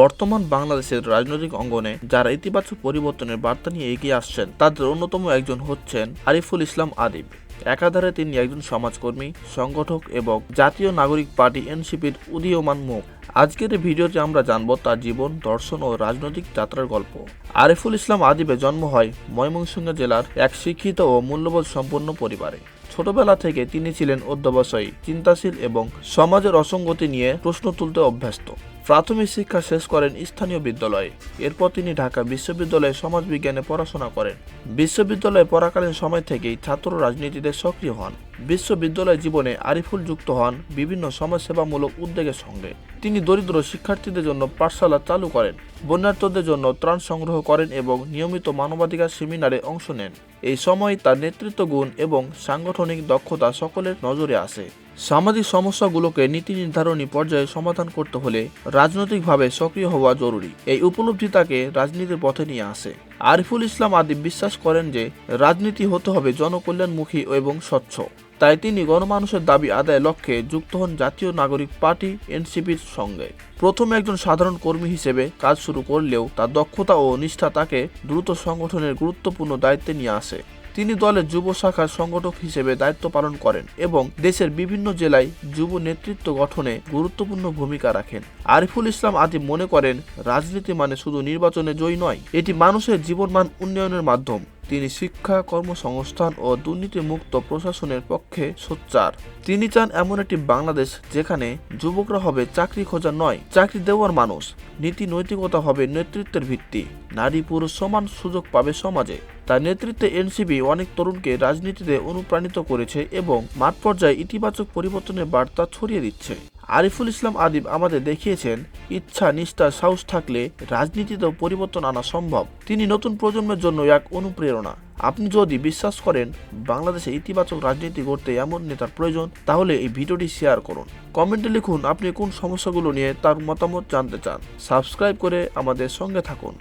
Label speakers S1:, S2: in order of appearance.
S1: বর্তমান বাংলাদেশের রাজনৈতিক অঙ্গনে যারা ইতিবাচক পরিবর্তনের বার্তা নিয়ে এগিয়ে আসছেন, তাদের অন্যতম একজন হচ্ছেন আরিফুল ইসলাম আদিব। একাধারে তিনি একজন সমাজকর্মী, সংগঠক এবং জাতীয় নাগরিক পার্টি এনসিপির উদীয়মান মুখ। আজকের ভিডিওতে আমরা জানব তার জীবন, দর্শন ও রাজনৈতিক যাত্রার গল্প। আরিফুল ইসলাম আদিবের জন্ম হয় ময়মনসিংহ জেলার এক শিক্ষিত ও মূল্যবোধ সম্পন্ন পরিবারে। ছোটবেলা থেকে তিনি ছিলেন অধ্যবসায়ী, চিন্তাশীল এবং সমাজের অসঙ্গতি নিয়ে প্রশ্ন তুলতে অভ্যস্ত। প্রাথমিক শিক্ষা শেষ করেন স্থানীয় বিদ্যালয়ে। এরপর তিনি ঢাকা বিশ্ববিদ্যালয়ে সমাজবিজ্ঞানে পড়াশোনা করেন। বিশ্ববিদ্যালয়ে পড়াকালীন সময় থেকেই ছাত্র রাজনীতিতে সক্রিয় হন। বিশ্ববিদ্যালয় জীবনে আরিফুল যুক্ত হন বিভিন্ন সমাজসেবামূলক উদ্যোগের সঙ্গে। তিনি দরিদ্র শিক্ষার্থীদের জন্য পাঠশালা চালু করেন, বন্যার্থদের জন্য ত্রাণ সংগ্রহ করেন এবং নিয়মিত মানবাধিকার সেমিনারে অংশ নেন। এই সময় তার নেতৃত্ব গুণ এবং সাংগঠনিক দক্ষতা সকলের নজরে আসে। সামাজিক সমস্যাগুলোকে নীতি নির্ধারণী পর্যায়ে সমাধান করতে হলে রাজনৈতিকভাবে সক্রিয় হওয়া জরুরি। এই উপলব্ধি তাকে রাজনীতির পথে নিয়ে আসে। আরিফুল ইসলাম আদিব বিশ্বাস করেন যে, রাজনীতি হতে হবে জনকল্যাণমুখী এবং স্বচ্ছ। তাই তিনি গণমানুষের দাবি আদায় লক্ষ্যে যুক্ত হন জাতীয় নাগরিক পার্টি, এনসিপির সঙ্গে। প্রথমে একজন সাধারণ কর্মী হিসেবে কাজ শুরু করলেও তার দক্ষতা ও নিষ্ঠা তাকে দ্রুত সংগঠনের গুরুত্বপূর্ণ দায়িত্বে নিয়ে আসে। তিনি দলের যুব শাখার সংগঠক হিসেবে দায়িত্ব পালন করেন এবং দেশের বিভিন্ন জেলায় যুব নেতৃত্ব গঠনে গুরুত্বপূর্ণ ভূমিকা রাখেন। আরিফুল ইসলাম আদি মনে করেন, রাজনীতি মানে শুধু নির্বাচনে জয়ী নয়, এটি মানুষের জীবনমান উন্নয়নের মাধ্যম। তিনি শিক্ষা, কর্মসংস্থান ও দুর্নীতিমুক্ত প্রশাসনের পক্ষে সোচ্চার। তিনি চান এমন একটি বাংলাদেশ যেখানে যুবকরা হবে চাকরি খোঁজা নয়, চাকরি দেওয়ার মানুষ। নীতি নৈতিকতা হবে নেতৃত্বের ভিত্তি। নারী পুরুষ সমান সুযোগ পাবে সমাজে। তার নেতৃত্বে এনসিবি অনেক তরুণকে রাজনীতিতে অনুপ্রাণিত করেছে এবং মাঠ পর্যায়ে ইতিবাচক পরিবর্তনের বার্তা ছড়িয়ে দিচ্ছে। আরিফুল ইসলাম আদিব আমাদের দেখিয়েছেন, ইচ্ছা, নিষ্ঠা, সাহস থাকলে রাজনীতিতেও পরিবর্তন আনা সম্ভব। তিনি নতুন প্রজন্মের জন্য এক অনুপ্রেরণা। আপনি যদি বিশ্বাস করেন, বাংলাদেশে ইতিবাচক রাজনীতি করতে এমন নেতার প্রয়োজন, তাহলে এই ভিডিওটি শেয়ার করুন। কমেন্টে লিখুন, আপনি কোন সমস্যাগুলো নিয়ে তার মতামত জানতে চান। সাবস্ক্রাইব করে আমাদের সঙ্গে থাকুন।